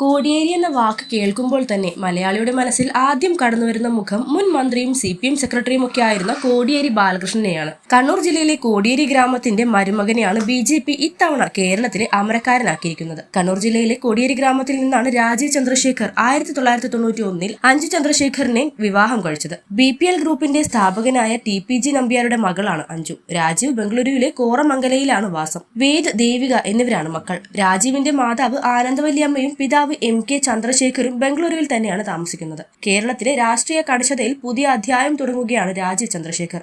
കോടിയേരി എന്ന വാക്ക് കേൾക്കുമ്പോൾ തന്നെ മലയാളിയുടെ മനസ്സിൽ ആദ്യം കടന്നുവരുന്ന മുഖം മുൻ മന്ത്രിയും സി പി എം സെക്രട്ടറിയും ഒക്കെ ആയിരുന്ന കോടിയേരി ബാലകൃഷ്ണനെയാണ്. കണ്ണൂർ ജില്ലയിലെ കോടിയേരി ഗ്രാമത്തിന്റെ മരുമകനെയാണ് ബി ജെ പി ഇത്തവണ കേരളത്തിലെ അമരക്കാരനാക്കിയിരിക്കുന്നത്. കണ്ണൂർ ജില്ലയിലെ കോടിയേരി ഗ്രാമത്തിൽ നിന്നാണ് രാജീവ് ചന്ദ്രശേഖർ ആയിരത്തി തൊള്ളായിരത്തി തൊണ്ണൂറ്റി ഒന്നിൽ അഞ്ചു ചന്ദ്രശേഖറിനെ വിവാഹം കഴിച്ചത്. ബി പി എൽ ഗ്രൂപ്പിന്റെ സ്ഥാപകനായ ടി പി ജി നമ്പ്യാരുടെ മകളാണ് അഞ്ജു. രാജീവ് ബംഗളൂരുവിലെ കോറമംഗലയിലാണ് വാസം. വേദ് ദേവിക എന്നിവരാണ് മക്കൾ. രാജീവിന്റെ മാതാവ് ആനന്ദവല്ലിയമ്മയും പിതാവ് എം കെ ചന്ദ്രശേഖരും ബംഗളൂരുവിൽ തന്നെയാണ് താമസിക്കുന്നത്. കേരളത്തിലെ രാഷ്ട്രീയ കടശതയിൽ പുതിയ അധ്യായം തുടങ്ങുകയാണ് രാജീവ് ചന്ദ്രശേഖർ.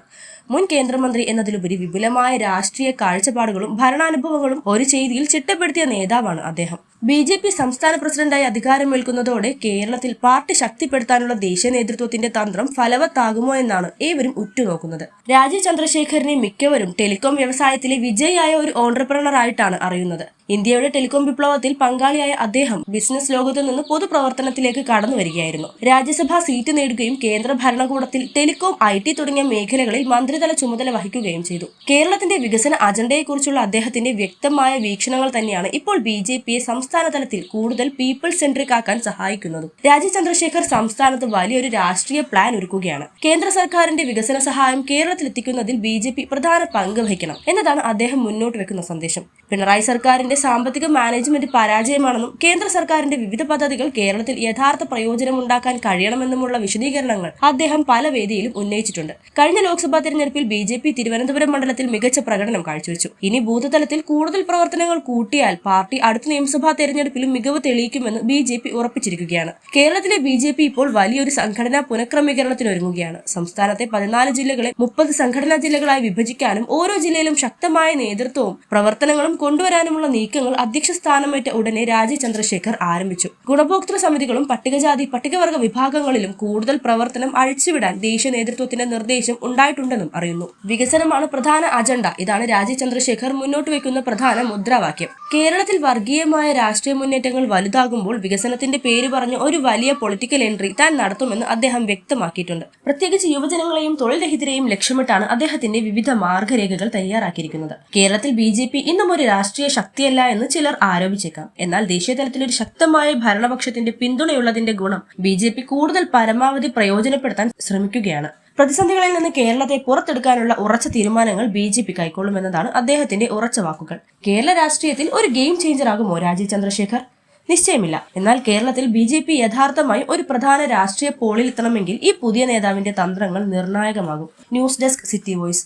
മുൻ കേന്ദ്രമന്ത്രി എന്നതിലുപരി വിപുലമായ രാഷ്ട്രീയ കാഴ്ചപ്പാടുകളും ഭരണാനുഭവങ്ങളും ഒരു ചെയ്തിയിൽ ചിട്ടപ്പെടുത്തിയ നേതാവാണ് അദ്ദേഹം. ബി ജെ പി സംസ്ഥാന പ്രസിഡന്റായി അധികാരമേൽക്കുന്നതോടെ കേരളത്തിൽ പാർട്ടി ശക്തിപ്പെടുത്താനുള്ള ദേശീയ നേതൃത്വത്തിന്റെ തന്ത്രം ഫലവത്താകുമോ എന്നാണ് ഏവരും ഉറ്റുനോക്കുന്നത്. രാജീവ് ചന്ദ്രശേഖരനെ മിക്കവരും ടെലികോം വ്യവസായത്തിലെ വിജയിയായ ഒരു ഓണ്ടർപ്രണറായിട്ടാണ് അറിയുന്നത്. ഇന്ത്യയുടെ ടെലികോം വിപ്ലവത്തിൽ പങ്കാളിയായ അദ്ദേഹം ബിസിനസ് ലോകത്തു നിന്ന് പൊതുപ്രവർത്തനത്തിലേക്ക് കടന്നു വരികയായിരുന്നു. രാജ്യസഭാ സീറ്റ് നേടുകയും കേന്ദ്ര ഭരണകൂടത്തിൽ ടെലികോം ഐ ടി തുടങ്ങിയ മേഖലകളിൽ മന്ത്രിതല ചുമതല വഹിക്കുകയും ചെയ്തു. കേരളത്തിന്റെ വികസന അജണ്ടയെക്കുറിച്ചുള്ള അദ്ദേഹത്തിന്റെ വ്യക്തമായ വീക്ഷണങ്ങൾ തന്നെയാണ് ഇപ്പോൾ ബി ജെ പിയെ സംസ്ഥാന തലത്തിൽ കൂടുതൽ പീപ്പിൾ സെൻട്രിക് ആക്കാൻ സഹായിക്കുന്നത്. രാജീവ് ചന്ദ്രശേഖർ സംസ്ഥാനത്ത് വലിയൊരു രാഷ്ട്രീയ പ്ലാൻ ഒരുക്കുകയാണ്. കേന്ദ്ര സർക്കാരിന്റെ വികസന സഹായം കേരളത്തിൽ എത്തിക്കുന്നതിൽ ബി ജെ പി പ്രധാന പങ്ക് വഹിക്കണം എന്നതാണ് അദ്ദേഹം മുന്നോട്ട് വെക്കുന്ന സന്ദേശം. പിണറായി സർക്കാരിന്റെ സാമ്പത്തിക മാനേജ്മെന്റ് പരാജയമാണെന്നും കേന്ദ്ര സർക്കാരിന്റെ വിവിധ പദ്ധതികൾ കേരളത്തിൽ യഥാർത്ഥ പ്രയോജനമുണ്ടാക്കാൻ കഴിയണമെന്നുമുള്ള വിശദീകരണങ്ങൾ അദ്ദേഹം പല വേദിയിലും ഉന്നയിച്ചിട്ടുണ്ട്. കഴിഞ്ഞ ലോക്സഭാ തെരഞ്ഞെടുപ്പിൽ ബി ജെ പി തിരുവനന്തപുരം മണ്ഡലത്തിൽ മികച്ച പ്രകടനം കാഴ്ചവെച്ചു. ഇനി ബൂത്തുതലത്തിൽ കൂടുതൽ പ്രവർത്തനങ്ങൾ കൂട്ടിയാൽ പാർട്ടി അടുത്ത നിയമസഭാ തെരഞ്ഞെടുപ്പിലും മികവ് തെളിയിക്കുമെന്ന് ബി ജെ പി ഉറപ്പിച്ചിരിക്കുകയാണ്. കേരളത്തിലെ ബി ജെ പി ഇപ്പോൾ വലിയൊരു സംഘടനാ പുനഃക്രമീകരണത്തിനൊരുങ്ങുകയാണ്. സംസ്ഥാനത്തെ പതിനാല് ജില്ലകളെ മുപ്പത് സംഘടനാ ജില്ലകളായി വിഭജിക്കാനും ഓരോ ജില്ലയിലും ശക്തമായ നേതൃത്വവും പ്രവർത്തനങ്ങളും കൊണ്ടുവരാനുമുള്ള നീക്കങ്ങൾ അധ്യക്ഷ സ്ഥാനമേറ്റ ഉടനെ രാജീവ് ചന്ദ്രശേഖർ ആരംഭിച്ചു. ഗുണഭോക്തൃ സമിതികളും പട്ടികജാതി പട്ടികവർഗ വിഭാഗങ്ങളിലും കൂടുതൽ പ്രവർത്തനം അഴിച്ചുവിടാൻ ദേശീയ നേതൃത്വത്തിന്റെ നിർദ്ദേശം ഉണ്ടായിട്ടുണ്ടെന്നും അറിയുന്നു. വികസനമാണ് പ്രധാന അജണ്ട ഇതാണ് രാജീവ് ചന്ദ്രശേഖർ മുന്നോട്ട് വെക്കുന്ന പ്രധാന മുദ്രാവാക്യം. കേരളത്തിൽ വർഗീയമായ രാഷ്ട്രീയ മുന്നേറ്റങ്ങൾ വലുതാകുമ്പോൾ വികസനത്തിന്റെ പേര് പറഞ്ഞ് ഒരു വലിയ പൊളിറ്റിക്കൽ എൻട്രി താൻ നടത്തുമെന്ന് അദ്ദേഹം വ്യക്തമാക്കിയിട്ടുണ്ട്. പ്രത്യേകിച്ച് യുവജനങ്ങളെയും തൊഴിൽ രഹിതരെയും ലക്ഷ്യമിട്ടാണ് അദ്ദേഹത്തിന്റെ വിവിധ മാർഗരേഖകൾ തയ്യാറാക്കിയിരിക്കുന്നത്. കേരളത്തിൽ ബി ജെ പി ഇന്നും ഒരു രാഷ്ട്രീയ ശക്തിയല്ല എന്ന് ചിലർ ആരോപിച്ചേക്കാം. എന്നാൽ ദേശീയ തലത്തിൽ ഒരു ശക്തമായ ഭരണപക്ഷത്തിന്റെ പിന്തുണയുള്ളതിന്റെ ഗുണം ബി കൂടുതൽ പരമാവധി പ്രയോജനപ്പെടുത്താൻ ശ്രമിക്കുകയാണ്. പ്രതിസന്ധികളിൽ നിന്ന് കേരളത്തെ പുറത്തെടുക്കാനുള്ള ഉറച്ച തീരുമാനങ്ങൾ ബി ജെ പി കൈക്കൊള്ളുമെന്നതാണ് അദ്ദേഹത്തിന്റെ ഉറച്ച വാക്കുകൾ. കേരള രാഷ്ട്രീയത്തിൽ ഒരു ഗെയിം ചേഞ്ചർ ആകുമോ രാജീവ് ചന്ദ്രശേഖർ? നിശ്ചയമില്ല. എന്നാൽ കേരളത്തിൽ ബി ജെ പി യഥാർത്ഥമായി ഒരു പ്രധാന രാഷ്ട്രീയ പോളിൽ എത്തണമെങ്കിൽ ഈ പുതിയ നേതാവിന്റെ തന്ത്രങ്ങൾ നിർണായകമാകും. News desk city voice.